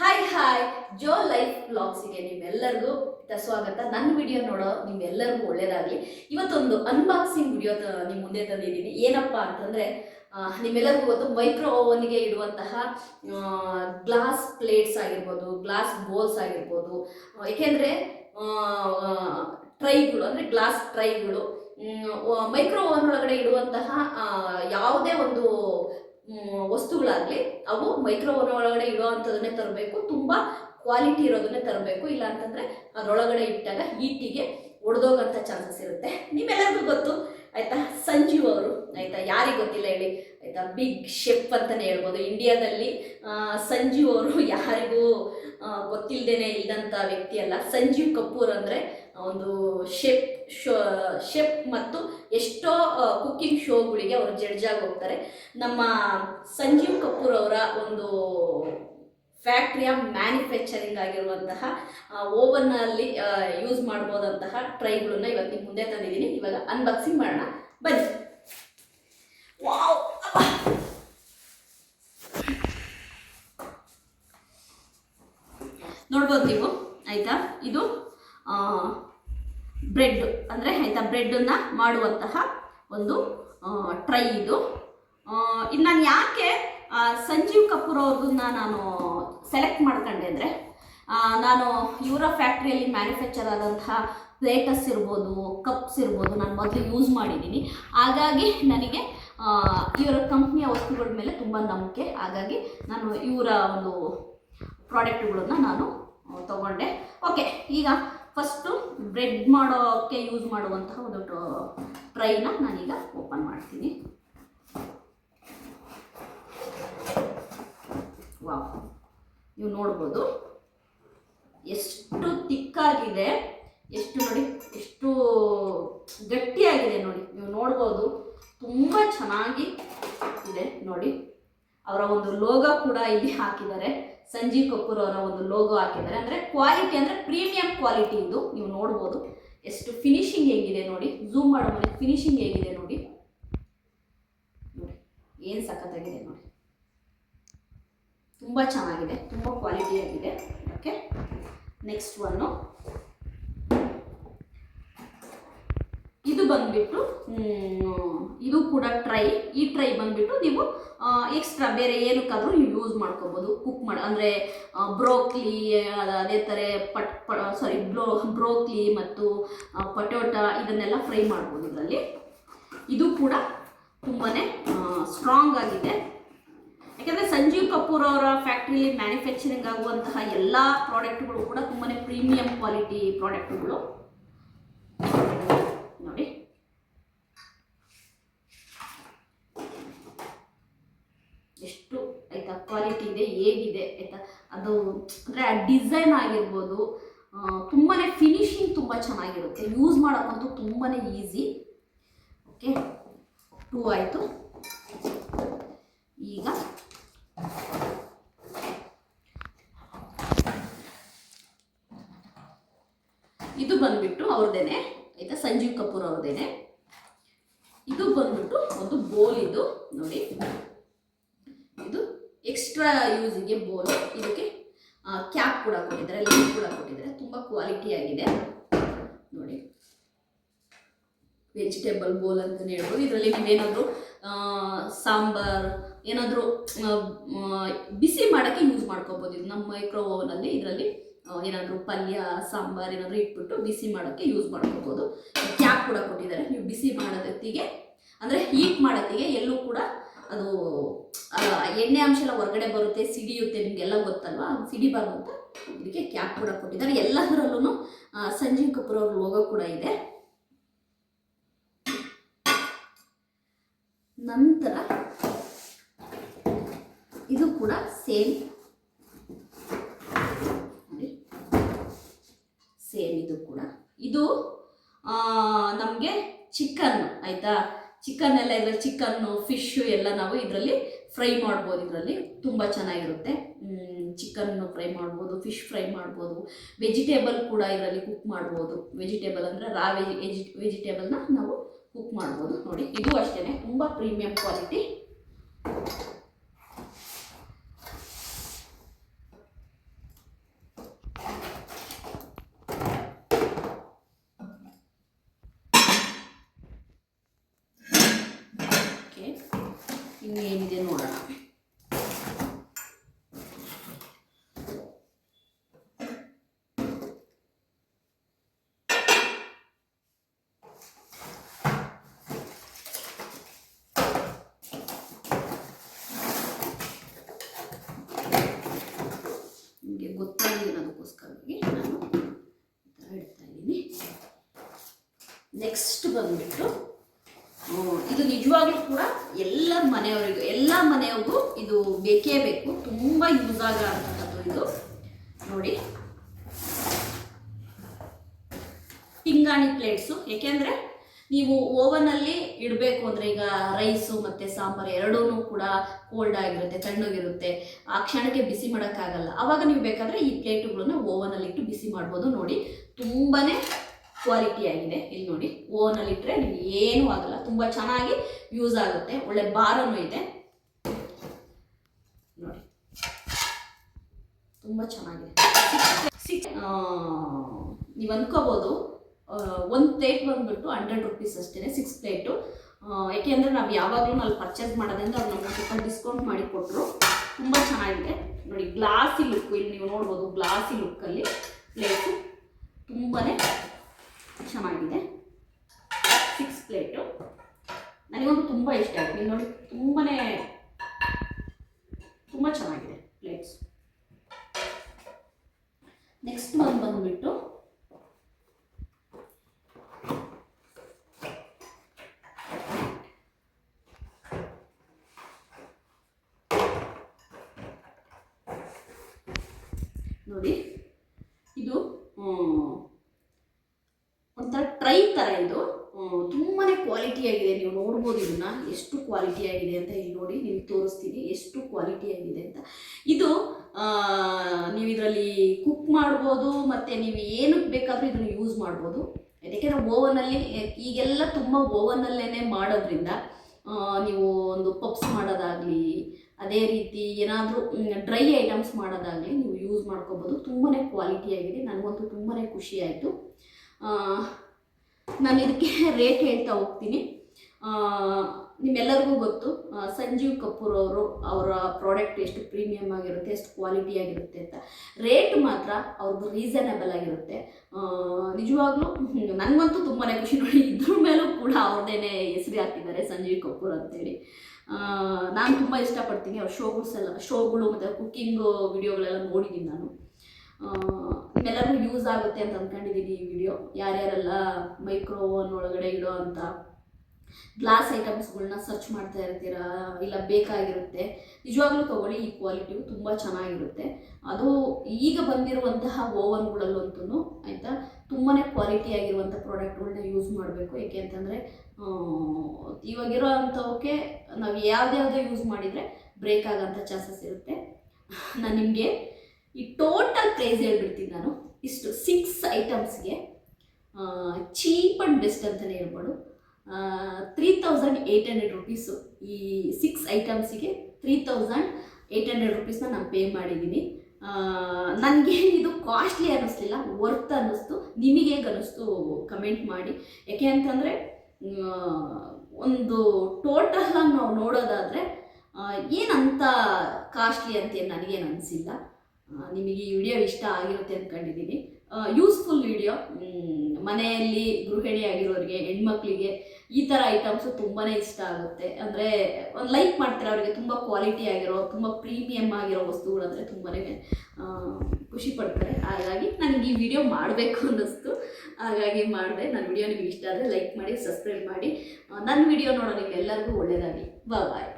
Hi hi ಜೋ life ಬ್ಲಾಗ್ಸಿಗೆ ನಿಮ್ಮೆಲ್ಲರಿಗೂ ಸ್ವಾಗತ. ನನ್ನ ವಿಡಿಯೋ ನೋಡೋ ನಿಮ್ಮೆಲ್ಲರಿಗೂ ಒಳ್ಳೇದಾಗಲಿ. ಇವತ್ತೊಂದು ಅನ್ಬಾಕ್ಸಿಂಗ್ ವಿಡಿಯೋ ನಿಮ್ಮ ಮುಂದೆ ತಂದಿದ್ದೀನಿ. ಏನಪ್ಪ ಅಂತಂದರೆ ನಿಮ್ಮೆಲ್ಲರಿಗೂ ಗೊತ್ತು ಮೈಕ್ರೋ ಓವನ್ಗೆ ಇಡುವಂತಹ ಗ್ಲಾಸ್ ಪ್ಲೇಟ್ಸ್ ಆಗಿರ್ಬೋದು ಗ್ಲಾಸ್ ಬೋಲ್ಸ್ ಆಗಿರ್ಬೋದು. ಏಕೆಂದರೆ ಟ್ರೈಗಳು ಅಂದರೆ ಗ್ಲಾಸ್ ಟ್ರೈಗಳು ಮೈಕ್ರೋ ಓವನ್ ಒಳಗಡೆ ಇಡುವಂತಹ ಯಾವುದೇ ಒಂದು ವಸ್ತುಗಳಾಗಲಿ, ಅವು ಮೈಕ್ರೋ ಓವನ್ ಒಳಗಡೆ ಇಡುವಂಥದ್ದನ್ನೇ ತರಬೇಕು, ತುಂಬ ಕ್ವಾಲಿಟಿ ಇರೋದನ್ನೇ ತರಬೇಕು. ಇಲ್ಲ ಅಂತಂದರೆ ಅದರೊಳಗಡೆ ಇಟ್ಟಾಗ ಹೀಟಿಗೆ ಒಡೆದೋಗಂಥ ಚಾನ್ಸಸ್ ಇರುತ್ತೆ. ನಿಮ್ಮೆಲ್ಲರಿಗೂ ಗೊತ್ತು. ಆಯಿತಾ? ಸಂಜೀವ್ ಅವರು. ಆಯಿತಾ? ಯಾರಿಗೆ ಗೊತ್ತಿಲ್ಲ ಹೇಳಿ. ಆಯಿತಾ? ಬಿಗ್ ಶೆಫ್ ಅಂತಲೇ ಹೇಳ್ಬೋದು. ಇಂಡಿಯಾದಲ್ಲಿ ಸಂಜೀವ್ ಅವರು ಯಾರಿಗೂ ಗೊತ್ತಿಲ್ಲದೇನೆ ಇದ್ದಂಥ ವ್ಯಕ್ತಿ ಅಲ್ಲ. ಸಂಜೀವ್ ಕಪೂರ್ ಅಂದರೆ ಒಂದು ಶೆಫ್ ಶೋ ಶೆಫ್ ಮತ್ತು ಎಷ್ಟೋ ಕುಕ್ಕಿಂಗ್ ಶೋಗಳಿಗೆ ಅವರು ಜಡ್ಜಾಗಿ ಹೋಗ್ತಾರೆ. ನಮ್ಮ ಸಂಜೀವ್ ಕಪೂರ್ ಅವರ ಒಂದು ಫ್ಯಾಕ್ಟ್ರಿಯ ಮ್ಯಾನುಫ್ಯಾಕ್ಚರಿಂಗ್ ಆಗಿರುವಂತಹ ಓವನ್ನಲ್ಲಿ ಯೂಸ್ ಮಾಡ್ಬೋದಂತಹ ಟ್ರೈಗಳನ್ನ ಇವತ್ತು ನಿಮ್ಮ ಮುಂದೆ ತಂದಿದ್ದೀನಿ. ಇವಾಗ ಅನ್ಬಾಕ್ಸಿಂಗ್ ಮಾಡೋಣ. ಬನ್ನಿ. ವಾವ್. ನೋಡ್ಬೋದು ನೀವು? ಆಯಿತಾ ಇದು ಬ್ರೆಡ್ ಬ್ರೆಡನ್ನು ಮಾಡುವಂತಹ ಒಂದು ಟ್ರೈ ಇದು. ಇದು ನಾನು ಯಾಕೆ ಸಂಜೀವ್ ಕಪೂರ್ ಅವ್ರದನ್ನ ನಾನು ಸೆಲೆಕ್ಟ್ ಮಾಡ್ಕೊಂಡೆ ಅಂದರೆ ನಾನು ಇವರ ಫ್ಯಾಕ್ಟ್ರಿಯಲ್ಲಿ ಮ್ಯಾನುಫ್ಯಾಕ್ಚರ್ ಆದಂತಹ ಪ್ಲೇಟಸ್ ಇರ್ಬೋದು ಕಪ್ಸ್ ಇರ್ಬೋದು ನಾನು ಮೊದಲು ಯೂಸ್ ಮಾಡಿದ್ದೀನಿ. ಹಾಗಾಗಿ ನನಗೆ ಇವರ ಕಂಪ್ನಿಯ ವಸ್ತುಗಳ ಮೇಲೆ ತುಂಬ ನಂಬಿಕೆ. ಹಾಗಾಗಿ ನಾನು ಇವರ ಒಂದು ಪ್ರಾಡಕ್ಟ್ಗಳನ್ನು ನಾನು ತಗೊಂಡೆ. ಓಕೆ ಈಗ ಫಸ್ಟು ಬ್ರೆಡ್ ಮಾಡೋಕ್ಕೆ ಯೂಸ್ ಮಾಡುವಂತಹ ಒಂದು ಟ್ರೈನ ನಾನೀಗ ಓಪನ್ ಮಾಡ್ತೀನಿ. ವಾವ್ ನೀವು ನೋಡ್ಬೋದು. ಎಷ್ಟು ತಿಕ್ಕಾಗಿದೆ, ಎಷ್ಟು ನೋಡಿ, ಎಷ್ಟು ಗಟ್ಟಿಯಾಗಿದೆ ನೋಡಿ. ನೀವು ನೋಡ್ಬೋದು, ತುಂಬ ಚೆನ್ನಾಗಿ ಇದೆ ನೋಡಿ. ಅವರ ಒಂದು ಲೋಗೋ ಕೂಡ ಇಲ್ಲಿ ಹಾಕಿದ್ದಾರೆ. ಸಂಜೀವ್ ಕಪೂರ್ ಅವರ ಒಂದು ಲೋಗೋ ಹಾಕಿದ್ದಾರೆ. ಅಂದರೆ ಕ್ವಾಲಿಟಿ ಅಂದರೆ ಪ್ರೀಮಿಯಂ ಕ್ವಾಲಿಟಿ ಇದು. ನೀವು ನೋಡ್ಬೋದು. ಎಷ್ಟು ಫಿನಿಶಿಂಗ್ ಹೇಗಿದೆ ನೋಡಿ. ಝೂಮ್ ಮಾಡೋ ಮನೆ ಫಿನಿಶಿಂಗ್ ಹೇಗಿದೆ ನೋಡಿ. ನೋಡಿ, ಏನು ಸಖತ್ತಾಗಿದೆ ನೋಡಿ. ತುಂಬ ಚೆನ್ನಾಗಿದೆ. ತುಂಬ ಕ್ವಾಲಿಟಿಯಾಗಿದೆ ಓಕೆ ನೆಕ್ಸ್ಟ್ ಒನ್ನು ಇದು ಬಂದ್ಬಿಟ್ಟು ಇದು ಕೂಡ ಟ್ರೈ ಈ ಟ್ರೈ ಬಂದ್ಬಿಟ್ಟು ನೀವು ಎಕ್ಸ್ಟ್ರಾ ಬೇರೆ ಏನಕ್ಕಾದರೂ ನೀವು ಯೂಸ್ ಮಾಡ್ಕೋಬೋದು. ಕುಕ್ ಮಾಡಿ, ಅಂದರೆ ಬ್ರೋಕ್ಲಿ ಅದೇ ಥರ ಪಟ್ ಸಾರಿ ಬ್ರೋ ಬ್ರೋಕ್ಲಿ ಮತ್ತು ಪಟೋಟ ಇದನ್ನೆಲ್ಲ ಫ್ರೈ ಮಾಡ್ಬೋದು ಇದರಲ್ಲಿ. ಇದು ಕೂಡ ತುಂಬಾ ಸ್ಟ್ರಾಂಗ್ ಆಗಿದೆ. ಯಾಕೆಂದರೆ ಸಂಜೀವ್ ಕಪೂರ್ ಅವರ ಫ್ಯಾಕ್ಟ್ರಿಲಿ ಮ್ಯಾನುಫ್ಯಾಕ್ಚರಿಂಗ್ ಆಗುವಂತಹ ಎಲ್ಲ ಪ್ರಾಡಕ್ಟ್ಗಳು ಕೂಡ ತುಂಬಾ ಪ್ರೀಮಿಯಂ ಕ್ವಾಲಿಟಿ ಪ್ರಾಡಕ್ಟ್ಗಳು ನೋಡಿ ಎಷ್ಟು ಆಯ್ತಾ ಕ್ವಾಲಿಟಿ ಇದೆ, ಹೇಗಿದೆ ಆಯ್ತಾ ಅದು ಅಂದರೆ ಆ ಡಿಸೈನ್ ಆಗಿರ್ಬೋದು ತುಂಬಾ ಫಿನಿಶಿಂಗ್ ತುಂಬ ಚೆನ್ನಾಗಿರುತ್ತೆ. ಯೂಸ್ ಮಾಡೋಕ್ಕಂತೂ ತುಂಬಾ ಈಸಿ ಓಕೆ ಟೂ ಆಯಿತು. ಈಗ ಇದು ಬಂದ್ಬಿಟ್ಟು ಅವ್ರದ್ದೇನೆ ಆಯ್ತಾ? ಸಂಜೀವ್ ಕಪೂರ್ ಅವ್ರದ್ದೇನೆ ಇದು ಬಂದ್ಬಿಟ್ಟು ಒಂದು ಬೋಲ್ ಇದು, ನೋಡಿ. ಎಕ್ಸ್ಟ್ರಾ ಯೂಸಿಗೆ ಬೋಲ್ ಇದಕ್ಕೆ ಕ್ಯಾಪ್ ಕೂಡ ಕೊಟ್ಟಿದ್ದಾರೆ ಲೀಸ್ ಕೂಡ ಕೊಟ್ಟಿದ್ದಾರೆ. ತುಂಬ ಕ್ವಾಲಿಟಿ ಆಗಿದೆ. ನೋಡಿ. ವೆಜಿಟೇಬಲ್ ಬೋಲ್ ಅಂತಲೇ ಹೇಳ್ಬೋದು. ಇದರಲ್ಲಿ ನೀವೇನಾದರೂ ಸಾಂಬಾರ್, ಏನಾದರೂ ಬಿಸಿ ಮಾಡೋಕ್ಕೆ ಯೂಸ್ ಮಾಡ್ಕೋಬೋದು. ಇದು ನಮ್ಮ ಮೈಕ್ರೋ ಓವನಲ್ಲಿ ಇದರಲ್ಲಿ ಏನಾದರೂ ಪಲ್ಯ, ಸಾಂಬಾರ್ ಏನಾದರೂ ಇಟ್ಬಿಟ್ಟು ಬಿಸಿ ಮಾಡೋಕ್ಕೆ ಯೂಸ್ ಮಾಡ್ಕೋಬೋದು. ಕ್ಯಾಪ್ ಕೂಡ ಕೊಟ್ಟಿದ್ದಾರೆ. ನೀವು ಬಿಸಿ ಮಾಡೋದತ್ತಿಗೆ, ಅಂದರೆ ಹೀಟ್ ಮಾಡೋತ್ತಿಗೆ ಎಲ್ಲೂ ಕೂಡ ಅದು ಎಣ್ಣೆ ಅಂಶ ಎಲ್ಲ ಹೊರಗಡೆ ಬರುತ್ತೆ, ಸಿಡಿಯುತ್ತೆ, ನಿಮಗೆಲ್ಲ ಗೊತ್ತಲ್ವಾ? ಸಿಡಿಬಾರ್ದು ಅಂತ ಇದಕ್ಕೆ ಕ್ಯಾಪ್ ಕೂಡ ಕೊಟ್ಟಿದ್ದಾರೆ. ಎಲ್ಲದರಲ್ಲೂ ಸಂಜೀವ್ ಕಪೂರ್ ಅವ್ರ ಲೋಗೋ ಕೂಡ ಇದೆ. ನಂತರ, ಇದು ಕೂಡ ಸೇಮ್ ಸೇಮ್ ಇದು ಕೂಡ. ಇದು ನಮಗೆ ಚಿಕನ್ ಆಯಿತಾ? ಚಿಕನ್ ಎಲ್ಲ ಇದರಲ್ಲಿ ಚಿಕನ್ನು ಫಿಶ್ಶು ಎಲ್ಲ ನಾವು ಇದರಲ್ಲಿ ಫ್ರೈ ಮಾಡ್ಬೋದು. ಇದರಲ್ಲಿ ತುಂಬ ಚೆನ್ನಾಗಿರುತ್ತೆ. ಚಿಕನ್ನು ಫ್ರೈ ಮಾಡ್ಬೋದು ಫಿಶ್ ಫ್ರೈ ಮಾಡ್ಬೋದು. ವೆಜಿಟೇಬಲ್ ಕೂಡ ಇದರಲ್ಲಿ ಕುಕ್ ಮಾಡ್ಬೋದು. ವೆಜಿಟೇಬಲ್ ಅಂದರೆ ರಾ ವೆಜಿ ವೆಜಿ ವೆಜಿಟೇಬಲ್ನ ನಾವು ಕುಕ್ ಮಾಡ್ಬೋದು. ನೋಡಿ, ಇದು ಅಷ್ಟೇ ತುಂಬ ಪ್ರೀಮಿಯಂ ಕ್ವಾಲಿಟಿ ಇನ್ನೇನಿದೆ ನೋಡೋಣ ನಿಮಗೆ ಗೊತ್ತಾಗಿದೆ ಅದಕ್ಕೋಸ್ಕರವಾಗಿ ನಾನು ಈ ಥರ ಇಡ್ತಾ ನೋಡೋಣ ನೆಕ್ಸ್ಟ್ ಬಂದ್ಬಿಟ್ಟು ಇದು ನಿಜವಾಗ್ಲೂ ಕೂಡ ಎಲ್ಲ ಮನೆಯವರಿಗೂ, ಎಲ್ಲ ಮನೆಯವ್ರಿಗೂ ಇದು ಬೇಕೇ ಬೇಕು. ತುಂಬ ಯೂಸ್ ಆಗ ಇದು. ನೋಡಿ. ಪಿಂಗಾಣಿ ಪ್ಲೇಟ್ಸು ಏಕೆಂದರೆ ನೀವು ಓವನಲ್ಲಿ ಇಡಬೇಕು ಅಂದರೆ ಈಗ ರೈಸು ಮತ್ತು ಸಾಂಬಾರು ಎರಡೂ ಕೂಡ ಕೋಲ್ಡ್ ಆಗಿರುತ್ತೆ, ತಣ್ಣಗಿರುತ್ತೆ. ಆ ಕ್ಷಣಕ್ಕೆ ಬಿಸಿ ಮಾಡೋಕ್ಕಾಗಲ್ಲ. ಆವಾಗ ನೀವು ಬೇಕಾದರೆ ಈ ಪ್ಲೇಟುಗಳನ್ನ ಓವನಲ್ಲಿ ಇಟ್ಟು ಬಿಸಿ ಮಾಡ್ಬೋದು. ನೋಡಿ ತುಂಬಾ ಕ್ವಾಲಿಟಿ ಆಗಿದೆ. ಇಲ್ಲಿ ನೋಡಿ ಓನಲ್ಲಿ ಇಟ್ಟರೆ ನಿಮ್ಗೆ ಏನೂ ಆಗಲ್ಲ. ತುಂಬ ಚೆನ್ನಾಗಿ ಯೂಸ್ ಆಗುತ್ತೆ. ಒಳ್ಳೆ ಬಾರನ್ನು ಇದೆ. ನೋಡಿ. ತುಂಬ ಚೆನ್ನಾಗಿದೆ. ನೀವು ಅಂದ್ಕೋಬೋದು ಒಂದು ಪ್ಲೇಟ್ ಬಂದುಬಿಟ್ಟು ಹಂಡ್ರೆಡ್ ರುಪೀಸ್ ಅಷ್ಟೇ ಸಿಕ್ಸ್ ಪ್ಲೇಟು ಯಾಕೆಂದರೆ ನಾವು ಯಾವಾಗಲೂ ಅಲ್ಲಿ ಪರ್ಚೇಸ್ ಮಾಡೋದ್ರಿಂದ ಅವ್ರು ನಮ್ಗೆ ಸ್ವಲ್ಪ ಡಿಸ್ಕೌಂಟ್ ಮಾಡಿ ಕೊಟ್ಟರು ತುಂಬ ಚೆನ್ನಾಗಿದೆ. ನೋಡಿ ಗ್ಲಾಸಿ ಲುಕ್ ಇಲ್ಲಿ ನೀವು ನೋಡ್ಬೋದು ಗ್ಲಾಸಿ ಲುಕ್ಕಲ್ಲಿ ಪ್ಲೇಟು ತುಂಬಾ ಚೆನ್ನಾಗಿದೆ ಸಿಕ್ಸ್ ಪ್ಲೇಟು ನನಗೊಂದು ತುಂಬ ಇಷ್ಟ ಆಯ್ತು. ಇಲ್ಲಿ ನೋಡಿ ತುಂಬಾ ತುಂಬ ಚೆನ್ನಾಗಿದೆ ಪ್ಲೇಟ್ಸ್ ನೆಕ್ಸ್ಟ್ ಒಂದು ಬಂದುಬಿಟ್ಟು, ನೋಡಿ ಇದು ಆ, ಒಂಥರ ಟ್ರೈ ಥರ ಇದು. ತುಂಬಾ ಕ್ವಾಲಿಟಿ ಆಗಿದೆ. ನೀವು ನೋಡ್ಬೋದು ಇದನ್ನ. ಎಷ್ಟು ಕ್ವಾಲಿಟಿ ಆಗಿದೆ ಅಂತ ಇಲ್ಲಿ ನೋಡಿ ನಿಮ್ಗೆ ತೋರಿಸ್ತೀನಿ. ಎಷ್ಟು ಕ್ವಾಲಿಟಿ ಆಗಿದೆ ಅಂತ. ಇದು ನೀವು ಇದರಲ್ಲಿ ಕುಕ್ ಮಾಡ್ಬೋದು, ಮತ್ತು ನೀವು ಏನಕ್ಕೆ ಬೇಕಾದರೂ ಇದನ್ನು ಯೂಸ್ ಮಾಡ್ಬೋದು. ಯಾಕೆಂದರೆ ಓವನಲ್ಲಿ ಈಗೆಲ್ಲ ತುಂಬ ಓವನಲ್ಲೇ ಮಾಡೋದ್ರಿಂದ ನೀವು ಒಂದು ಪಪ್ಸ್ ಮಾಡೋದಾಗಲಿ, ಅದೇ ರೀತಿ ಏನಾದರೂ ಡ್ರೈ ಐಟಮ್ಸ್ ಮಾಡೋದಾಗಲಿ ನೀವು ಯೂಸ್ ಮಾಡ್ಕೋಬೋದು. ತುಂಬಾ ಕ್ವಾಲಿಟಿ ಆಗಿದೆ. ನನಗಂತೂ ತುಂಬಾ ಖುಷಿ ಆಯಿತು. ನಾನು ಇದಕ್ಕೆ ರೇಟ್ ಹೇಳ್ತಾ ಹೋಗ್ತೀನಿ. ನಿಮ್ಮೆಲ್ಲರಿಗೂ ಗೊತ್ತು ಸಂಜೀವ್ ಕಪೂರ್ ಅವರು, ಅವರ ಪ್ರಾಡಕ್ಟ್ ಎಷ್ಟು ಪ್ರೀಮಿಯಮ್ ಆಗಿರುತ್ತೆ, ಎಷ್ಟು ಕ್ವಾಲಿಟಿ ಆಗಿರುತ್ತೆ ಅಂತ. ರೇಟ್ ಮಾತ್ರ ಅವ್ರದ್ದು ರೀಸನಬಲ್ ಆಗಿರುತ್ತೆ. ನಿಜವಾಗ್ಲೂ ನನಗಂತೂ ತುಂಬಾ ಖುಷಿ ನೋಡಿ, ಇದ್ರ ಮೇಲೂ ಕೂಡ ಅವ್ರದ್ದೇನೆ ಹೆಸರು ಹಾಕಿದ್ದಾರೆ ಸಂಜೀವ್ ಕಪೂರ್ ಅಂತೇಳಿ. ನಾನು ತುಂಬ ಇಷ್ಟಪಡ್ತೀನಿ, ಅವ್ರ ಶೋಗಳ್ಸ್ ಎಲ್ಲ ಶೋಗಳು ಮತ್ತು ಕುಕ್ಕಿಂಗು ವಿಡಿಯೋಗಳೆಲ್ಲ ನೋಡಿದ್ದೀನಿ ನಾನು. ನಿಮ್ಮೆಲ್ಲರಿಗೂ ಯೂಸ್ ಆಗುತ್ತೆ ಅಂತ ಅಂದ್ಕೊಂಡಿದ್ದೀನಿ ಈ ವಿಡಿಯೋ ಯಾರ್ಯಾರೆಲ್ಲ ಮೈಕ್ರೋ ಓವನ್ ಒಳಗಡೆ ಇಡೋ ಅಂತ ಗ್ಲಾಸ್ ಐಟಮ್ಸ್ಗಳನ್ನ ಸರ್ಚ್ ಮಾಡ್ತಾ ಇರ್ತೀರಾ, ಇಲ್ಲ ಬೇಕಾಗಿರುತ್ತೆ, ನಿಜವಾಗ್ಲೂ ತಗೊಳ್ಳಿ, ಈ ಕ್ವಾಲಿಟಿಯು ತುಂಬ ಚೆನ್ನಾಗಿರುತ್ತೆ. ಅದು ಈಗ ಬಂದಿರುವಂತಹ ಓವನ್ಗಳಲ್ಲಂತೂ ಆಯಿತಾ ತುಂಬಾ ಕ್ವಾಲಿಟಿ ಆಗಿರುವಂಥ ಪ್ರಾಡಕ್ಟ್ಗಳನ್ನ ಯೂಸ್ ಮಾಡಬೇಕು. ಏಕೆ ಅಂತಂದರೆ ಇವಾಗಿರೋ ಅಂಥವಕ್ಕೆ ನಾವು ಯಾವುದ್ಯಾವುದೋ ಯೂಸ್ ಮಾಡಿದರೆ ಬ್ರೇಕ್ ಆಗೋಂಥ ಚಾನ್ಸಸ್ ಇರುತ್ತೆ. ನಾನು ನಿಮಗೆ ಈ ಟೋಟಲ್ ಪ್ರೈಸ್ ಹೇಳ್ಬಿಡ್ತೀನಿ ನಾನು. ಇಷ್ಟು ಸಿಕ್ಸ್ ಐಟಮ್ಸ್ಗೆ ಚೀಪ್ ಆ್ಯಂಡ್ ಬೆಸ್ಟ್ ಅಂತಲೇ ಹೇಳ್ಬೋದು. Three thousand eight hundred rupees ಈ ಸಿಕ್ಸ್ ಐಟಮ್ಸಿಗೆ ತ್ರೀ ತೌಸಂಡ್ ಏಯ್ಟ್ ಹಂಡ್ರೆಡ್ ರುಪೀಸ್ನ ನಾನು ಪೇ ಮಾಡಿದ್ದೀನಿ. ಇದು ಕಾಸ್ಟ್ಲಿ ಅನ್ನಿಸ್ಲಿಲ್ಲ ವರ್ತ್ ಅನ್ನಿಸ್ತು, ನಿಮಗೆ ಅನ್ನಿಸ್ತು ಕಮೆಂಟ್ ಮಾಡಿ. ಯಾಕೆ ಅಂತಂದರೆ ಒಂದು ಟೋಟಲಾಗಿ ನಾವು ನೋಡೋದಾದರೆ ಏನಂತ ಕಾಸ್ಟ್ಲಿ ಅಂತ ನನಗೇನು ಅನಿಸಿಲ್ಲ. ನಿಮಗೆ ಈ ವಿಡಿಯೋ ಇಷ್ಟ ಆಗಿರುತ್ತೆ ಅಂದ್ಕೊಂಡಿದ್ದೀನಿ ಯೂಸ್ಫುಲ್ ವಿಡಿಯೋ ಮನೆಯಲ್ಲಿ ಗೃಹಿಣಿ ಆಗಿರೋರಿಗೆ, ಹೆಣ್ಮಕ್ಳಿಗೆ ಈ ಥರ ಐಟಮ್ಸು ತುಂಬಾ ಇಷ್ಟ ಆಗುತ್ತೆ. ಅಂದರೆ ಒಂದು ಲೈಕ್ ಮಾಡ್ತಾರೆ, ಅವರಿಗೆ ತುಂಬ ಕ್ವಾಲಿಟಿ ಆಗಿರೋ, ತುಂಬ ಪ್ರೀಮಿಯಮ್ ಆಗಿರೋ ವಸ್ತುಗಳು ಅಂದರೆ ತುಂಬಾ ಖುಷಿ ಪಡ್ತಾರೆ. ಹಾಗಾಗಿ ನನಗೆ ಈ ವಿಡಿಯೋ ಮಾಡಬೇಕು ಅನ್ನಿಸ್ತು. ಹಾಗಾಗಿ ಮಾಡಿದೆ. ನನ್ನ ವಿಡಿಯೋ ನಿಮಗೆ ಇಷ್ಟ ಆದರೆ ಲೈಕ್ ಮಾಡಿ ಸಬ್ಸ್ಕ್ರೈಬ್ ಮಾಡಿ. ನನ್ನ ವಿಡಿಯೋ ನೋಡೋ ನಿಮ್ಗೆಲ್ಲರಿಗೂ ಒಳ್ಳೆಯದಾಗಲಿ ಬಾಯ್